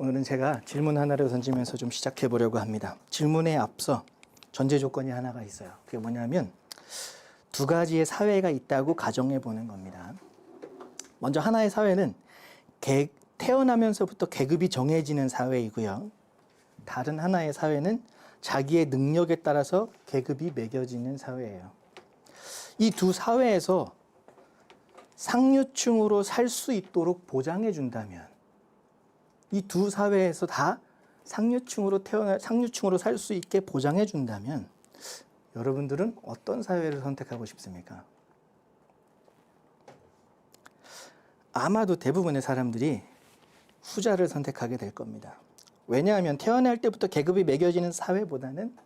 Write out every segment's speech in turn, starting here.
오늘은 제가 질문 하나를 던지면서 좀 시작해 보려고 합니다. 질문에 앞서 전제 조건이 하나가 있어요. 그게 뭐냐면 두 가지의 사회가 있다고 가정해 보는 겁니다. 먼저 하나의 사회는 계- 태어나면서부터 계급이 정해지는 사회이고요. 다른 하나의 사회는 자기의 능력에 따라서 계급이 매겨지는 사회예요. 이 두 사회에서 상류층으로 살 수 있도록 보장해 준다면 이 두 사회에서 다 상류층으로 태어나 상류층으로 살 수 있게 보장해 준다면 여러분들은 어떤 사회를 선택하고 싶습니까? 아마도 대부분의 사람들이 후자를 선택하게 될 겁니다. 왜냐하면 태어날 때부터 계급이 매겨지는 사회보다는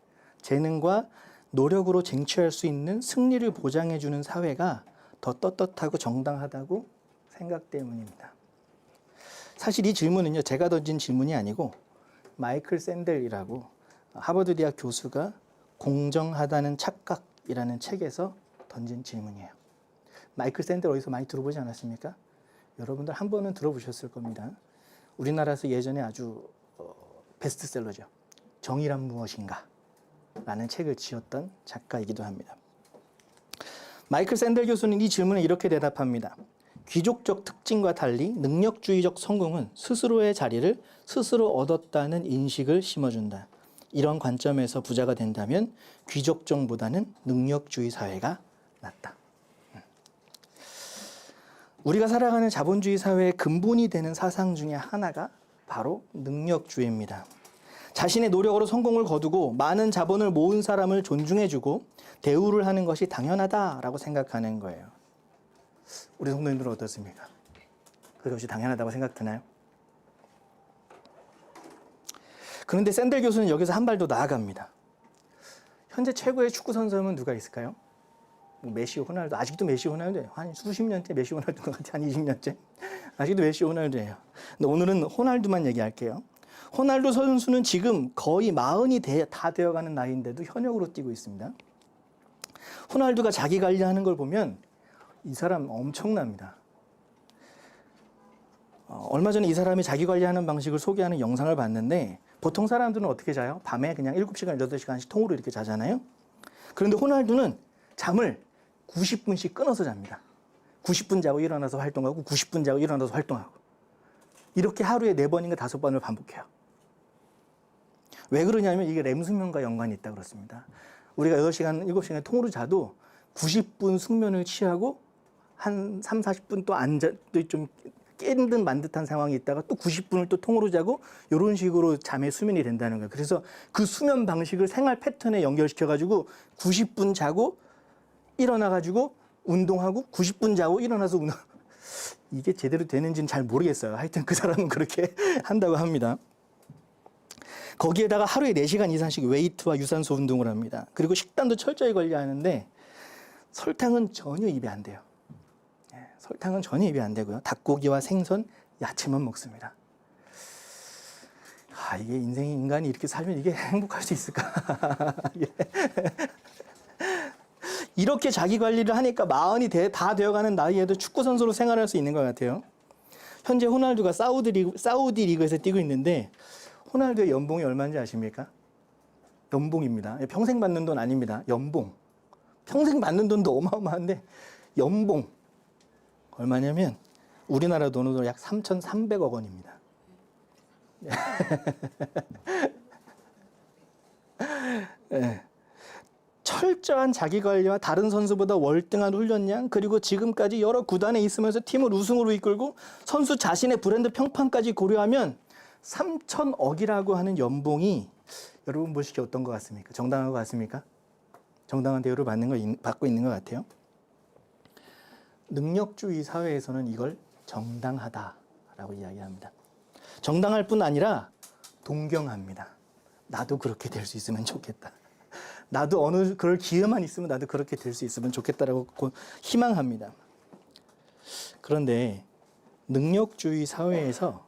재능과 노력으로 쟁취할 수 있는 승리를 보장해 주는 사회가 더 떳떳하고 정당하다고 생각 때문입니다. 사실 이 질문은요, 제가 던진 질문이 아니고 마이클 샌델이라고 하버드 대학 교수가 공정하다는 착각이라는 책에서 던진 질문이에요. 마이클 샌델 어디서 많이 들어보지 않았습니까? 여러분들 한 번은 들어보셨을 겁니다. 우리나라에서 예전에 아주 어, 베스트셀러죠. 정의란 무엇인가? 라는 책을 지었던 작가이기도 합니다. 마이클 샌델 교수는 이 질문에 이렇게 대답합니다. 귀족적 특징과 달리 능력주의적 성공은 스스로의 자리를 스스로 얻었다는 인식을 심어준다. 이런 관점에서 부자가 된다면 귀족정보다는 능력주의 사회가 낫다. 음. 우리가 살아가는 자본주의 사회의 근본이 되는 사상 중에 하나가 바로 능력주의입니다. 자신의 노력으로 성공을 거두고 많은 자본을 모은 사람을 존중해주고 대우를 하는 것이 당연하다라고 생각하는 거예요. 우리 성도님들은 어떻습니까? 그것이 당연하다고 생각되나요? 그런데 샌델 교수는 여기서 한 발 더 나아갑니다. 현재 최고의 축구 선수는 누가 있을까요? 뭐 메시, 호날두 아직도 메시, 호날두예요. 한 수십 년째 메시, 호날두인 것 같아요. 한 20년째. 아직도 메시, 호날두예요. 근데 오늘은 호날두만 얘기할게요. 호날두 선수는 지금 거의 마흔이 돼- 다 되어가는 나이인데도 현역으로 뛰고 있습니다. 호날두가 자기 관리하는 걸 보면 이 사람 엄청납니다. 어, 얼마 전에 이 사람이 자기 관리하는 방식을 소개하는 영상을 봤는데 보통 사람들은 어떻게 자요? 밤에 그냥 7시간, 8시간씩 통으로 이렇게 자잖아요. 그런데 호날두는 잠을 90분씩 끊어서 잡니다. 90분 자고 일어나서 활동하고 90분 자고 일어나서 활동하고 이렇게 하루에 4번인가 5번을 반복해요. 왜 그러냐면 이게 렘 수면과 연관이 있다 그렇습니다. 우리가 8시간, 7시간 통으로 자도 90분 숙면을 취하고 한 3, 40분 또 앉아 또좀 깬 듯 만 듯한 상황이 있다가 또 90분을 또 통으로 자고 이런 식으로 잠의 수면이 된다는 거예요. 그래서 그 수면 방식을 생활 패턴에 연결시켜 가지고 90분 자고 일어나 가지고 운동하고 90분 자고 일어나서 운동 이게 제대로 되는지는 잘 모르겠어요. 하여튼 그 사람은 그렇게 한다고 합니다. 거기에다가 하루에 4시간 이상씩 웨이트와 유산소 운동을 합니다. 그리고 식단도 철저히 관리하는데 설탕은 전혀 입에 안 돼요. 예, 설탕은 전혀 입에 안 되고요. 닭고기와 생선, 야채만 먹습니다. 아, 이게 인생이 인간이 이렇게 살면 이게 행복할 수 있을까? 예. 이렇게 자기 관리를 하니까 마흔이 돼- 다 되어가는 나이에도 축구 선수로 생활할 수 있는 것 같아요. 현재 호날두가 사우디 리그, 사우디 리그에서 뛰고 있는데 호날두의 연봉이 얼마인지 아십니까? 연봉입니다. 평생 받는 돈 아닙니다. 연봉. 평생 받는 돈도 어마어마한데 연봉 얼마냐면 우리나라 돈으로 약 3,300억 원입니다. 예. 철저한 자기 관리와 다른 선수보다 월등한 훈련량 그리고 지금까지 여러 구단에 있으면서 팀을 우승으로 이끌고 선수 자신의 브랜드 평판까지 고려하면 3천억이라고 하는 연봉이 여러분 보시기에 어떤 것 같습니까? 정당한 것 같습니까? 정당한 대우를 받는 거 있- 받고 있는 것 같아요. 능력주의 사회에서는 이걸 정당하다라고 이야기합니다. 정당할 뿐 아니라 동경합니다. 나도 그렇게 될 수 있으면 좋겠다. 나도 어느 그럴 기회만 있으면 나도 그렇게 될 수 있으면 좋겠다라고 고- 희망합니다. 그런데 능력주의 사회에서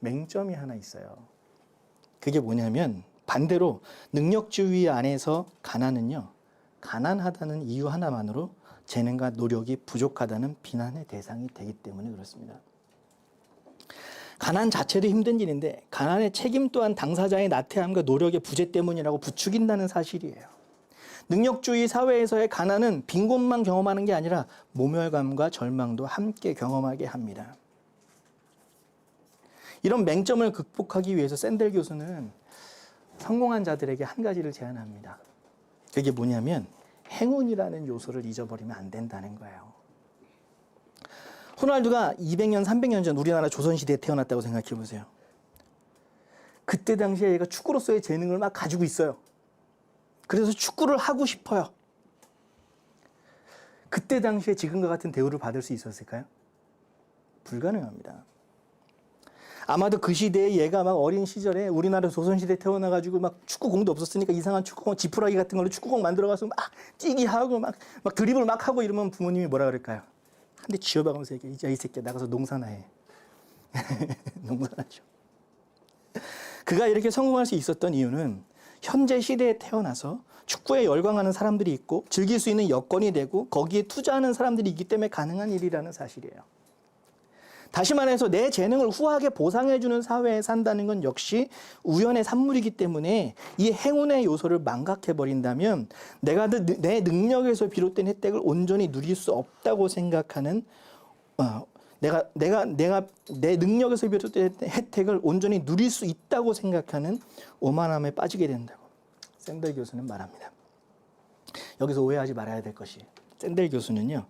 맹점이 하나 있어요. 그게 뭐냐면 반대로 능력주의 안에서 가난은요. 가난하다는 이유 하나만으로 재능과 노력이 부족하다는 비난의 대상이 되기 때문에 그렇습니다. 가난 자체도 힘든 일인데 가난의 책임 또한 당사자의 나태함과 노력의 부재 때문이라고 부추긴다는 사실이에요. 능력주의 사회에서의 가난은 빈 곳만 경험하는 게 아니라 모멸감과 절망도 함께 경험하게 합니다. 이런 맹점을 극복하기 위해서 샌델 교수는 성공한 자들에게 한 가지를 제안합니다. 그게 뭐냐면 행운이라는 요소를 잊어버리면 안 된다는 거예요. 호날두가 200년, 300년 전 우리나라 조선시대에 태어났다고 생각해 보세요. 그때 당시에 얘가 축구로서의 재능을 막 가지고 있어요. 그래서 축구를 하고 싶어요. 그때 당시에 지금과 같은 대우를 받을 수 있었을까요? 불가능합니다. 아마도 그 시대에 얘가 막 어린 시절에 우리나라 조선시대에 태어나가지고 막 축구공도 없었으니까 이상한 축구공, 지푸라기 같은 걸로 축구공 만들어가서 막 찌기하고 막, 막 드리블 막 하고 이러면 부모님이 뭐라 그럴까요? 한 대 쥐어박으면서 얘기해. 야, 이 새끼야, 나가서 농사나 해. 농사나죠. 그가 이렇게 성공할 수 있었던 이유는 현재 시대에 태어나서 축구에 열광하는 사람들이 있고 즐길 수 있는 여건이 되고 거기에 투자하는 사람들이 있기 때문에 가능한 일이라는 사실이에요. 다시 말해서 내 재능을 후하게 보상해주는 사회에 산다는 건 역시 우연의 산물이기 때문에 이 행운의 요소를 망각해버린다면 내가 느- 내 능력에서 비롯된 혜택을 온전히 누릴 수 없다고 생각하는 어, 내가 내가 내가 내 능력에서 비롯된 혜택을 온전히 누릴 수 있다고 생각하는 오만함에 빠지게 된다고 샌델 교수는 말합니다. 여기서 오해하지 말아야 될 것이 샌델 교수는요.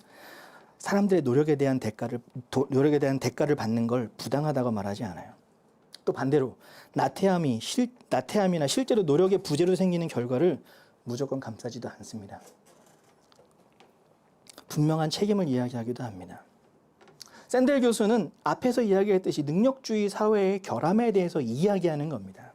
사람들의 노력에 대한 대가를 도- 노력에 대한 대가를 받는 걸 부당하다고 말하지 않아요. 또 반대로 나태함이 실 나태함이나 실제로 노력의 부재로 생기는 결과를 무조건 감싸지도 않습니다. 분명한 책임을 이야기하기도 합니다. 샌델 교수는 앞에서 이야기했듯이 능력주의 사회의 결함에 대해서 이야기하는 겁니다.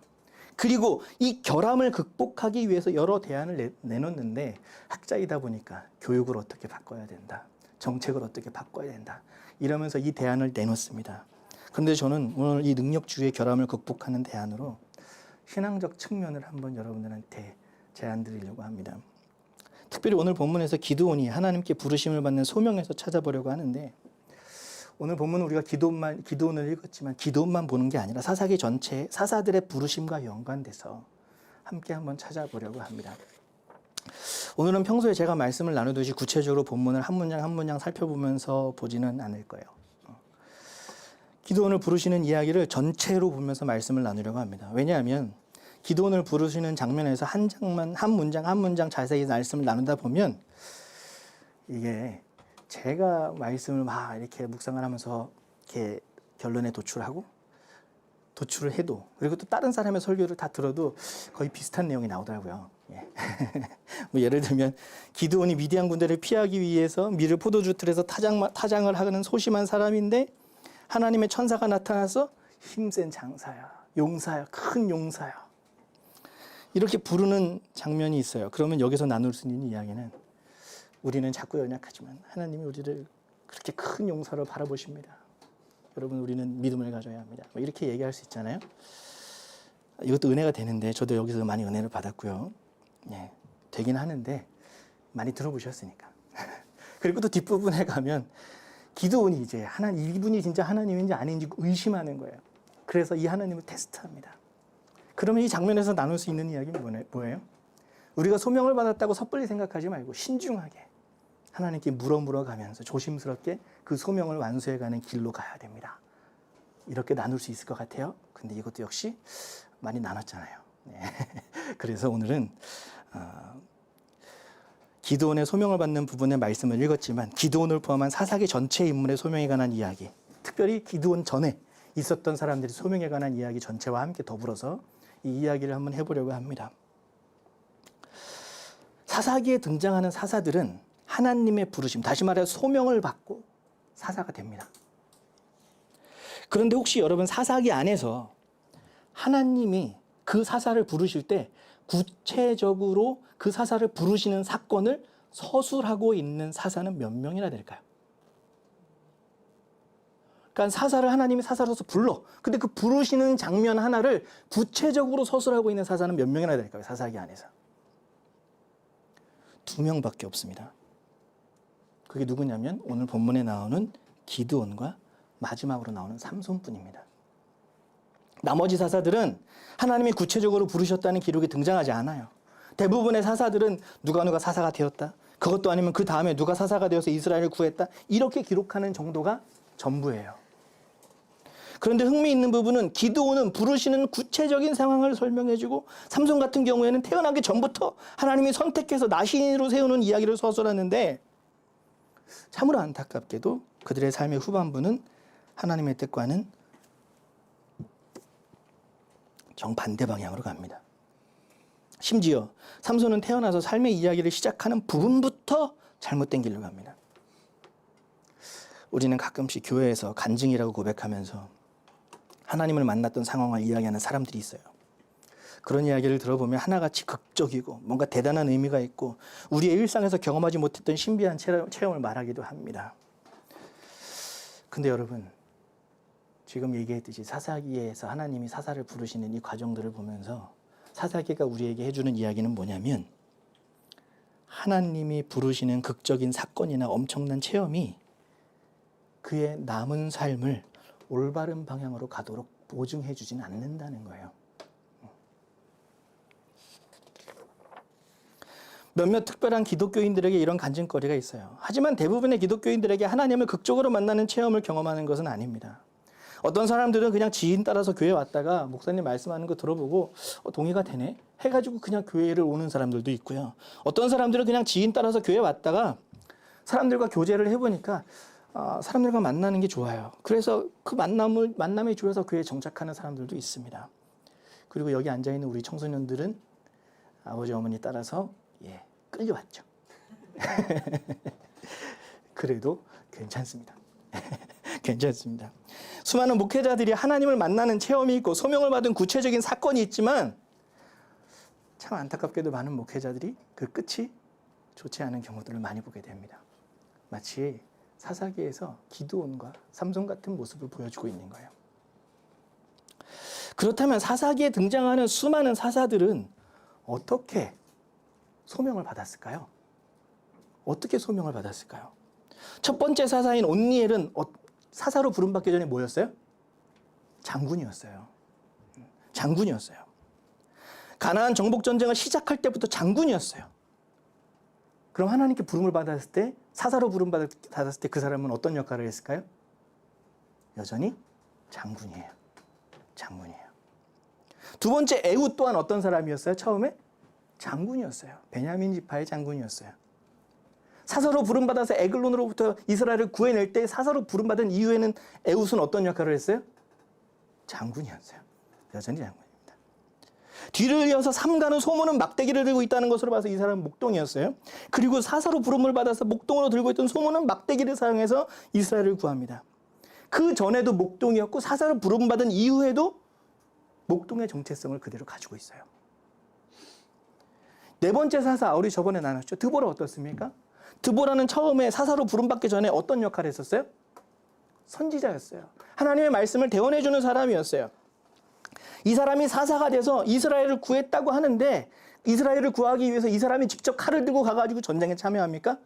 그리고 이 결함을 극복하기 위해서 여러 대안을 내, 내놓는데 학자이다 보니까 교육을 어떻게 바꿔야 된다. 정책을 어떻게 바꿔야 된다. 이러면서 이 대안을 내놓습니다. 그런데 저는 오늘 이 능력주의의 결함을 극복하는 대안으로 신앙적 측면을 한번 여러분들한테 제안 드리려고 합니다. 특별히 오늘 본문에서 기드온이 하나님께 부르심을 받는 소명에서 찾아보려고 하는데 오늘 본문은 우리가 기도만 기도원을 읽었지만 기도만 보는 게 아니라 사사기 전체 사사들의 부르심과 연관돼서 함께 한번 찾아보려고 합니다. 오늘은 평소에 제가 말씀을 나누듯이 구체적으로 본문을 한 문장 한 문장 살펴보면서 보지는 않을 거예요. 어. 기도원을 부르시는 이야기를 전체로 보면서 말씀을 나누려고 합니다. 왜냐하면 기도원을 부르시는 장면에서 한 장만 한 문장 한 문장 자세히 말씀을 나누다 보면 이게 제가 말씀을 막 이렇게 묵상을 하면서 이렇게 결론에 도출하고 도출을 해도 그리고 또 다른 사람의 설교를 다 들어도 거의 비슷한 내용이 나오더라고요. 예. 뭐 예를 들면 기드온이 미디안 군대를 피하기 위해서 미르 포도주 틀에서 타장 타장을 하는 소심한 사람인데 하나님의 천사가 나타나서 힘센 장사야, 용사야, 큰 용사야. 이렇게 부르는 장면이 있어요. 그러면 여기서 나눌 수 있는 이야기는 우리는 자꾸 연약하지만 하나님이 우리를 그렇게 큰 용사로 바라보십니다. 여러분 우리는 믿음을 가져야 합니다. 뭐 이렇게 얘기할 수 있잖아요. 이것도 은혜가 되는데 저도 여기서 많이 은혜를 받았고요. 예, 되긴 하는데 많이 들어보셨으니까. 그리고 또 뒷부분에 가면 기도원이 이제 하나 이분이 진짜 하나님인지 아닌지 의심하는 거예요. 그래서 이 하나님을 테스트합니다. 그러면 이 장면에서 나눌 수 있는 이야기는 뭐예요? 우리가 소명을 받았다고 섣불리 생각하지 말고 신중하게 하나님께 물어 물어 가면서 조심스럽게 그 소명을 완수해 가는 길로 가야 됩니다. 이렇게 나눌 수 있을 것 같아요. 근데 이것도 역시 많이 나눴잖아요. 네. 그래서 오늘은 어, 기도원의 소명을 받는 부분의 말씀을 읽었지만 기도원을 포함한 사사기 전체 인물의 소명에 관한 이야기, 특별히 기도원 전에 있었던 사람들이 소명에 관한 이야기 전체와 함께 더불어서 이 이야기를 한번 해보려고 합니다. 사사기에 등장하는 사사들은 하나님의 부르심, 다시 말해 소명을 받고 사사가 됩니다. 그런데 혹시 여러분 사사기 안에서 하나님이 그 사사를 부르실 때 구체적으로 그 사사를 부르시는 사건을 서술하고 있는 사사는 몇 명이나 될까요? 그러니까 사사를 하나님이 사사로서 불러. 근데 그 부르시는 장면 하나를 구체적으로 서술하고 있는 사사는 몇 명이나 될까요? 사사기 안에서. 두 명밖에 없습니다. 그게 누구냐면 오늘 본문에 나오는 기드온과 마지막으로 나오는 삼손뿐입니다. 나머지 사사들은 하나님이 구체적으로 부르셨다는 기록이 등장하지 않아요. 대부분의 사사들은 누가 누가 사사가 되었다. 그것도 아니면 그 다음에 누가 사사가 되어서 이스라엘을 구했다. 이렇게 기록하는 정도가 전부예요. 그런데 흥미있는 부분은 기도원은 부르시는 구체적인 상황을 설명해주고 삼손 같은 경우에는 태어나기 전부터 하나님이 선택해서 나신으로 세우는 이야기를 서술하는데 참으로 안타깝게도 그들의 삶의 후반부는 하나님의 뜻과는 정반대 방향으로 갑니다. 심지어 삼손은 태어나서 삶의 이야기를 시작하는 부분부터 잘못된 길로 갑니다. 우리는 가끔씩 교회에서 간증이라고 고백하면서 하나님을 만났던 상황을 이야기하는 사람들이 있어요. 그런 이야기를 들어보면 하나같이 극적이고 뭔가 대단한 의미가 있고 우리의 일상에서 경험하지 못했던 신비한 체험- 체험을 말하기도 합니다. 근데 여러분 지금 얘기했듯이 사사기에서 하나님이 사사를 부르시는 이 과정들을 보면서 사사기가 우리에게 해주는 이야기는 뭐냐면 하나님이 부르시는 극적인 사건이나 엄청난 체험이 그의 남은 삶을 올바른 방향으로 가도록 보증해 주진 않는다는 거예요. 몇몇 특별한 기독교인들에게 이런 간증거리가 있어요. 하지만 대부분의 기독교인들에게 하나님을 극적으로 만나는 체험을 경험하는 것은 아닙니다. 어떤 사람들은 그냥 지인 따라서 교회 왔다가 목사님 말씀하는 거 들어보고 어, 동의가 되네 해가지고 그냥 교회를 오는 사람들도 있고요. 어떤 사람들은 그냥 지인 따라서 교회 왔다가 사람들과 교제를 해보니까 아, 사람들과 만나는 게 좋아요. 그래서 그 만남을 만남에 좋아서 교회에 정착하는 사람들도 있습니다. 그리고 여기 앉아 있는 우리 청소년들은 아버지 어머니 따라서 예 끌려왔죠. 그래도 괜찮습니다. 괜찮습니다. 수많은 목회자들이 하나님을 만나는 체험이 있고 소명을 받은 구체적인 사건이 있지만 참 안타깝게도 많은 목회자들이 그 끝이 좋지 않은 경우들을 많이 보게 됩니다. 마치 사사기에서 기드온과 삼손 같은 모습을 보여주고 있는 거예요. 그렇다면 사사기에 등장하는 수많은 사사들은 어떻게 소명을 받았을까요? 어떻게 소명을 받았을까요? 첫 번째 사사인 온니엘은 어- 사사로 부름받기 전에 뭐였어요? 장군이었어요. 장군이었어요. 가나안 정복 전쟁을 시작할 때부터 장군이었어요. 그럼 하나님께 부름을 받았을 때 사사로 부름 받았을 때 그 사람은 어떤 역할을 했을까요? 여전히 장군이에요. 장군이에요. 두 번째 에우 또한 어떤 사람이었어요? 처음에 장군이었어요. 베냐민 지파의 장군이었어요. 사사로 부름받아서 에글론으로부터 이스라엘을 구해낼 때 사사로 부름받은 이후에는 에웃은 어떤 역할을 했어요? 장군이었어요. 여전히 장군입니다. 뒤를 이어서 삼가는 소문은 막대기를 들고 있다는 것으로 봐서 이 사람은 목동이었어요. 그리고 사사로 부름을 받아서 목동으로 들고 있던 소문은 막대기를 사용해서 이스라엘을 구합니다. 그 전에도 목동이었고 사사로 부름받은 이후에도 목동의 정체성을 그대로 가지고 있어요. 네 번째 사사 우리 저번에 나눴죠. 드보라 어떻습니까? 드보라는 처음에 사사로 부름받기 전에 어떤 역할을 했었어요? 선지자였어요. 하나님의 말씀을 대원해 주는 사람이었어요. 이 사람이 사사가 돼서 이스라엘을 구했다고 하는데 이스라엘을 구하기 위해서 이 사람이 직접 칼을 들고 가가지고 전쟁에 참여합니까?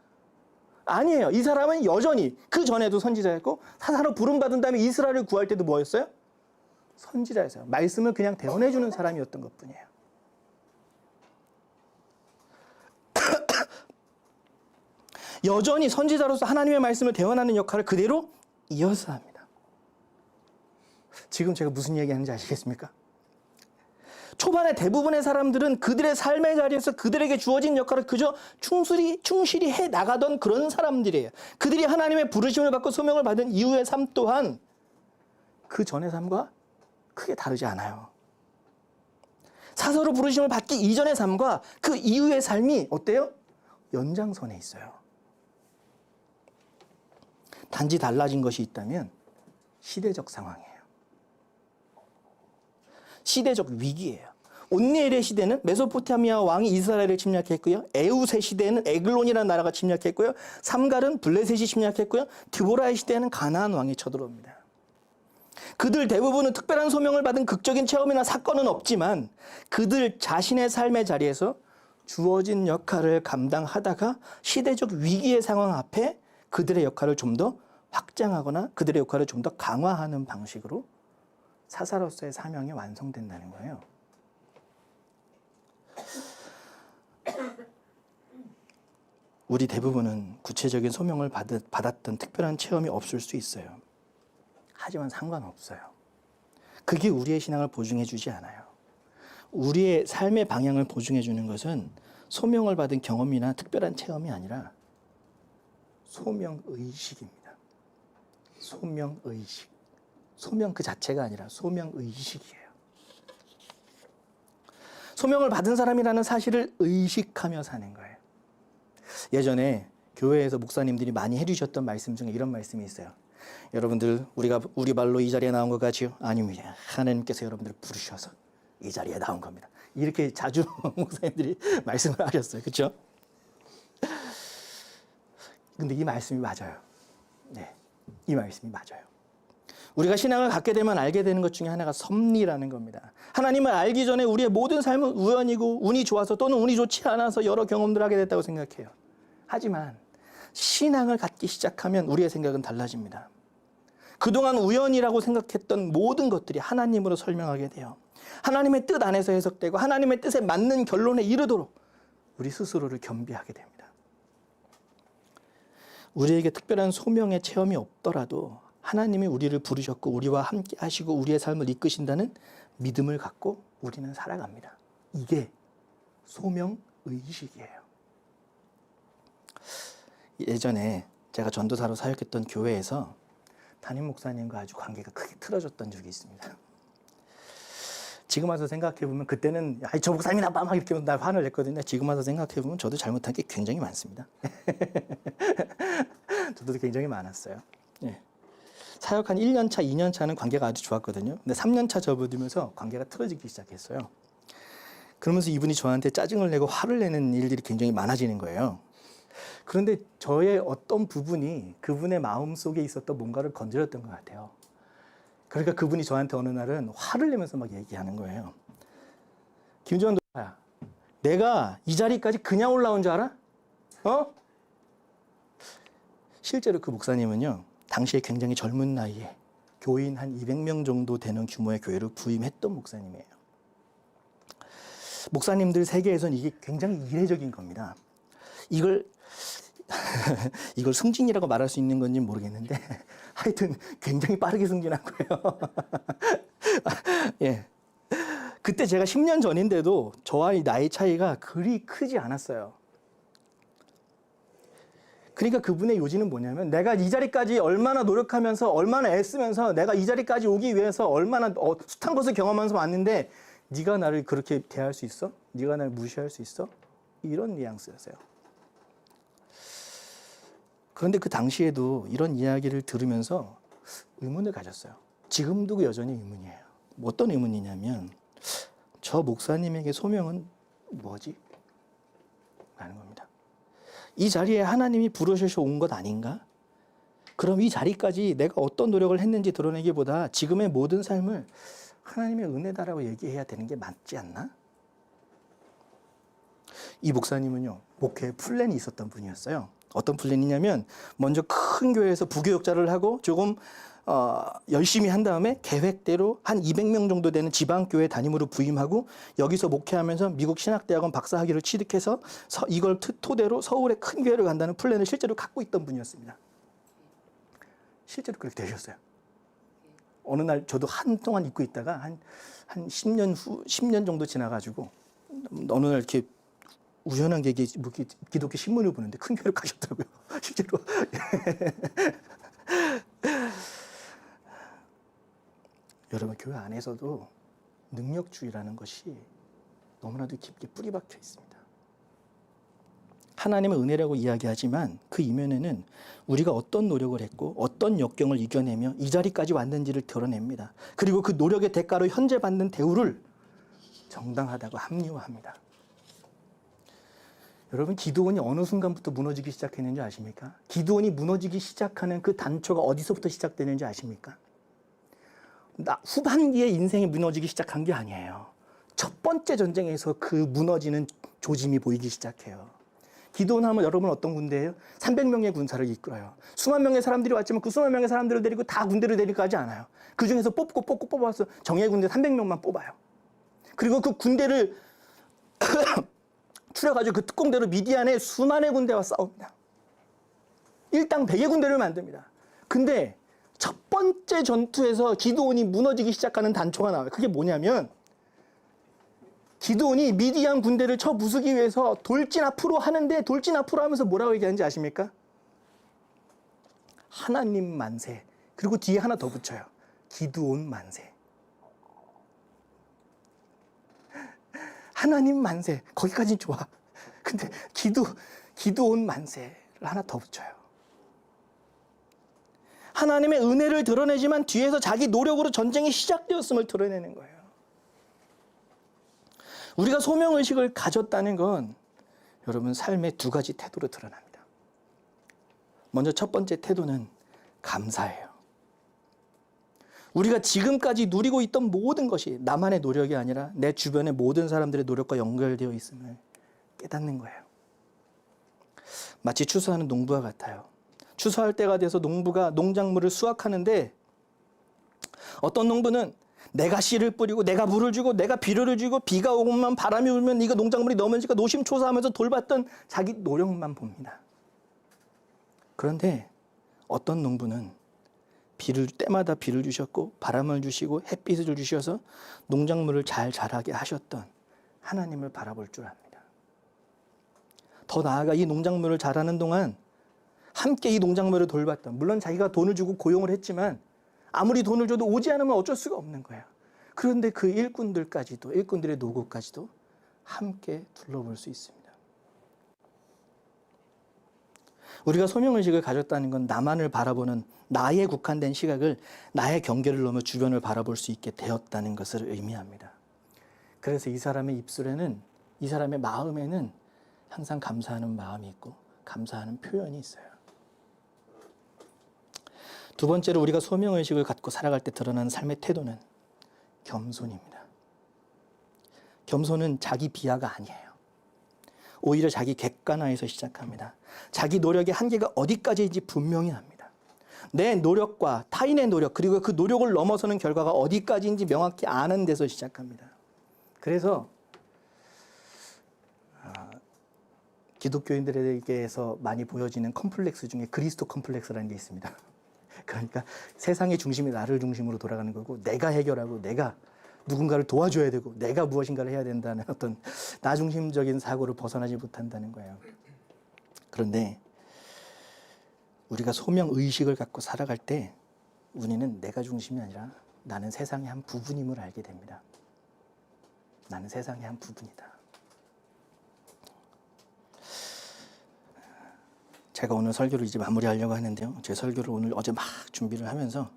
아니에요. 이 사람은 여전히 그 전에도 선지자였고 사사로 부름받은 다음에 이스라엘을 구할 때도 뭐였어요? 선지자였어요. 말씀을 그냥 대원해 주는 사람이었던 것 뿐이에요. 여전히 선지자로서 하나님의 말씀을 대원하는 역할을 그대로 이어서 합니다. 지금 제가 무슨 얘기하는지 아시겠습니까? 초반에 대부분의 사람들은 그들의 삶의 자리에서 그들에게 주어진 역할을 그저 충실히, 충실히 해 나가던 그런 사람들이에요. 그들이 하나님의 부르심을 받고 소명을 받은 이후의 삶 또한 그 전의 삶과 크게 다르지 않아요. 사서로 부르심을 받기 이전의 삶과 그 이후의 삶이 어때요? 연장선에 있어요. 단지 달라진 것이 있다면 시대적 상황이에요. 시대적 위기예요. 온니엘의 시대는 메소포타미아 왕이 이스라엘을 침략했고요. 에웃의 시대에는 에글론이라는 나라가 침략했고요. 삼갈은 블레셋이 침략했고요. 드보라의 시대에는 가나안 왕이 쳐들어옵니다. 그들 대부분은 특별한 소명을 받은 극적인 체험이나 사건은 없지만 그들 자신의 삶의 자리에서 주어진 역할을 감당하다가 시대적 위기의 상황 앞에 그들의 역할을 좀 더 확장하거나 그들의 역할을 좀 더 강화하는 방식으로 사사로서의 사명이 완성된다는 거예요. 우리 대부분은 구체적인 소명을 받았, 받았던 특별한 체험이 없을 수 있어요. 하지만 상관없어요. 그게 우리의 신앙을 보증해 주지 않아요. 우리의 삶의 방향을 보증해 주는 것은 소명을 받은 경험이나 특별한 체험이 아니라 소명 의식입니다. 소명 그 자체가 아니라 소명 의식이에요. 소명을 받은 사람이라는 사실을 의식하며 사는 거예요. 예전에 교회에서 목사님들이 많이 해주셨던 말씀 중에 이런 말씀이 있어요. 여러분들 우리가 우리 발로 이 자리에 나온 것 같지요? 아닙니다. 하나님께서 여러분들을 부르셔서 이 자리에 나온 겁니다. 이렇게 자주 목사님들이 말씀을 하셨어요. 그렇죠? 근데 이 말씀이 맞아요. 네. 이 말씀이 맞아요. 우리가 신앙을 갖게 되면 알게 되는 것 중에 하나가 섭리라는 겁니다. 하나님을 알기 전에 우리의 모든 삶은 우연이고 운이 좋아서 또는 운이 좋지 않아서 여러 경험들을 하게 됐다고 생각해요. 하지만 신앙을 갖기 시작하면 우리의 생각은 달라집니다. 그동안 우연이라고 생각했던 모든 것들이 하나님으로 설명하게 돼요. 하나님의 뜻 안에서 해석되고 하나님의 뜻에 맞는 결론에 이르도록 우리 스스로를 겸비하게 됩니다. 우리에게 특별한 소명의 체험이 없더라도 하나님이 우리를 부르셨고 우리와 함께 하시고 우리의 삶을 이끄신다는 믿음을 갖고 우리는 살아갑니다. 이게 소명 의식이에요. 예전에 제가 전도사로 사역했던 교회에서 담임 목사님과 아주 관계가 크게 틀어졌던 적이 있습니다. 지금 와서 생각해 보면 그때는 아이 저 목사님이 나빠 막 이렇게 날 화를 냈거든요. 지금 와서 생각해 보면 저도 잘못한 게 굉장히 많습니다. 저도 굉장히 많았어요. 예. 사역 한 1년 차, 2년 차는 관계가 아주 좋았거든요. 근데 3년 차 접어들면서 관계가 틀어지기 시작했어요. 그러면서 이분이 저한테 짜증을 내고 화를 내는 일들이 굉장히 많아지는 거예요. 그런데 저의 어떤 부분이 그분의 마음 속에 있었던 뭔가를 건드렸던 것 같아요. 그러니까 그분이 저한테 어느 날은 화를 내면서 막 얘기하는 거예요. 김주환 도야, 내가 이 자리까지 그냥 올라온 줄 알아? 어? 실제로 그 목사님은요, 당시에 굉장히 젊은 나이에 교인 한 200명 정도 되는 규모의 교회를 부임했던 목사님이에요. 목사님들 세계에선 이게 굉장히 이례적인 겁니다. 이걸 이걸 승진이라고 말할 수 있는 건지 모르겠는데 하여튼 굉장히 빠르게 승진한 거예요. 예. 그때 제가 10년 전인데도 저와 의 나이 차이가 그리 크지 않았어요. 그러니까 그분의 요지는 뭐냐면 내가 이 자리까지 얼마나 노력하면서 얼마나 애쓰면서 내가 이 자리까지 오기 위해서 얼마나 어, 숱한 것을 경험하면서 왔는데 네가 나를 그렇게 대할 수 있어? 네가 나를 무시할 수 있어? 이런 뉘앙스였어요. 그런데 그 당시에도 이런 이야기를 들으면서 의문을 가졌어요. 지금도 여전히 의문이에요. 어떤 의문이냐면 저 목사님에게 소명은 뭐지? 라는 겁니다. 이 자리에 하나님이 부르셔서 온 것 아닌가? 그럼 이 자리까지 내가 어떤 노력을 했는지 드러내기보다 지금의 모든 삶을 하나님의 은혜다라고 얘기해야 되는 게 맞지 않나? 이 목사님은요, 목회에 플랜이 있었던 분이었어요. 어떤 플랜이냐면, 먼저 큰 교회에서 부교육자를 하고 조금 어, 열심히 한 다음에 계획대로 한 200명 정도 되는 지방교회 담임으로 부임하고 여기서 목회하면서 미국 신학대학원 박사학위를 취득해서 서, 이걸 트- 토대로 서울의 큰 교회를 간다는 플랜을 실제로 갖고 있던 분이었습니다. 실제로 그렇게 되셨어요. 어느 날 저도 한동안 입고 있다가 한, 한 10년 후, 10년 정도 지나가지고 어느 날 이렇게 우연한 게 이게 뭐 기독교 신문을 보는데 큰 교회를 가셨더라고요. 실제로. 여러분 교회 안에서도 능력주의라는 것이 너무나도 깊게 뿌리 박혀 있습니다. 하나님의 은혜라고 이야기하지만 그 이면에는 우리가 어떤 노력을 했고 어떤 역경을 이겨내며 이 자리까지 왔는지를 드러냅니다. 그리고 그 노력의 대가로 현재 받는 대우를 정당하다고 합리화합니다. 여러분 기도원이 어느 순간부터 무너지기 시작했는지 아십니까? 기도원이 무너지기 시작하는 그 단초가 어디서부터 시작되는지 아십니까? 나 후반기에 인생이 무너지기 시작한 게 아니에요. 첫 번째 전쟁에서 그 무너지는 조짐이 보이기 시작해요. 기도원 하면 여러분 어떤 군대예요? 300명의 군사를 이끌어요. 수만 명의 사람들이 왔지만 그 수만 명의 사람들을 데리고 다 군대를 데리고 가지 않아요. 그 중에서 뽑고 뽑고 뽑아서 정예 군대 300명만 뽑아요. 그리고 그 군대를 추려가지고 그 특공대로 미디안의 수만의 군대와 싸웁니다. 일당 100의 군대를 만듭니다. 근데 첫 번째 전투에서 기도원이 무너지기 시작하는 단초가 나와요. 그게 뭐냐면 기도원이 미디안 군대를 쳐 부수기 위해서 돌진 앞으로 하는데 돌진 앞으로 하면서 뭐라고 얘기하는지 아십니까? 하나님 만세. 그리고 뒤에 하나 더 붙여요. 기도원 만세. 하나님 만세. 거기까지 좋아. 근데 기도 기도원 만세를 하나 더 붙여요. 하나님의 은혜를 드러내지만 뒤에서 자기 노력으로 전쟁이 시작되었음을 드러내는 거예요. 우리가 소명 의식을 가졌다는 건 여러분 삶의 두 가지 태도로 드러납니다. 먼저 첫 번째 태도는 감사예요. 우리가 지금까지 누리고 있던 모든 것이 나만의 노력이 아니라 내 주변의 모든 사람들의 노력과 연결되어 있음을 깨닫는 거예요. 마치 추수하는 농부와 같아요. 추수할 때가 돼서 농부가 농작물을 수확하는데 어떤 농부는 내가 씨를 뿌리고 내가 물을 주고 내가 비료를 주고 비가 오면 바람이 불면 이거 농작물이 넘어지니까 노심초사하면서 돌봤던 자기 노력만 봅니다. 그런데 어떤 농부는 비를 때마다 비를 주셨고 바람을 주시고 햇빛을 주셔서 농작물을 잘 자라게 하셨던 하나님을 바라볼 줄 압니다. 더 나아가 이 농작물을 자라는 동안 함께 이 농작물을 돌봤던 물론 자기가 돈을 주고 고용을 했지만 아무리 돈을 줘도 오지 않으면 어쩔 수가 없는 거야. 그런데 그 일꾼들까지도 일꾼들의 노고까지도 함께 둘러볼 수 있습니다. 우리가 소명의식을 가졌다는 건 나만을 바라보는 나의 국한된 시각을 나의 경계를 넘어 주변을 바라볼 수 있게 되었다는 것을 의미합니다. 그래서 이 사람의 입술에는 이 사람의 마음에는 항상 감사하는 마음이 있고 감사하는 표현이 있어요. 두 번째로 우리가 소명의식을 갖고 살아갈 때 드러나는 삶의 태도는 겸손입니다. 겸손은 자기 비하가 아니에요. 오히려 자기 객관화에서 시작합니다. 자기 노력의 한계가 어디까지인지 분명히 합니다. 내 노력과 타인의 노력 그리고 그 노력을 넘어서는 결과가 어디까지인지 명확히 아는 데서 시작합니다. 그래서 아, 기독교인들에게서 많이 보여지는 컴플렉스 중에 그리스도 컴플렉스라는 게 있습니다. 그러니까 세상의 중심이 나를 중심으로 돌아가는 거고 내가 해결하고 내가 누군가를 도와줘야 되고 내가 무엇인가를 해야 된다는 어떤 나 중심적인 사고를 벗어나지 못한다는 거예요. 그런데 우리가 소명 의식을 갖고 살아갈 때 우리는 내가 중심이 아니라 나는 세상의 한 부분임을 알게 됩니다. 나는 세상의 한 부분이다. 제가 오늘 설교를 이제 마무리하려고 하는데요. 제 설교를 오늘 어제 막 준비를 하면서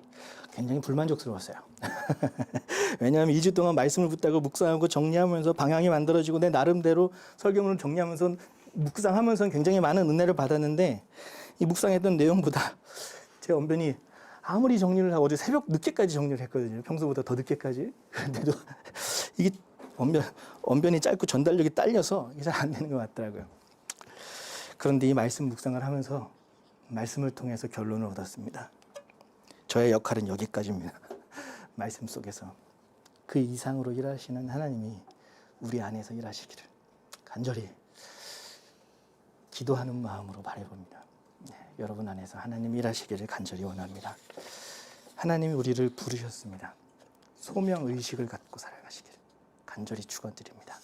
굉장히 불만족스러웠어요. 왜냐하면 2주 동안 말씀을 붙들고 묵상하고 정리하면서 방향이 만들어지고 내 나름대로 설교문을 정리하면서 묵상하면서 굉장히 많은 은혜를 받았는데 이 묵상했던 내용보다 제 언변이 아무리 정리를 하고 어제 새벽 늦게까지 정리를 했거든요. 평소보다 더 늦게까지. 그런데도 이게 언변, 언변이 짧고 전달력이 딸려서 이게 잘 안 되는 것 같더라고요. 그런데 이 말씀 묵상을 하면서 말씀을 통해서 결론을 얻었습니다. 저의 역할은 여기까지입니다. 말씀 속에서 그 이상으로 일하시는 하나님이 우리 안에서 일하시기를 간절히 기도하는 마음으로 바라봅니다. 네, 여러분 안에서 하나님 일하시기를 간절히 원합니다. 하나님이 우리를 부르셨습니다. 소명 의식을 갖고 살아가시기를 간절히 축원드립니다.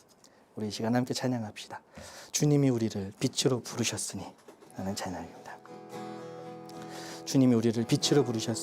우리 이 시간 함께 찬양합시다. 주님이 우리를 빛으로 부르셨으니 하는 찬양입니다. 주님이 우리를 빛으로 부르셨습니다.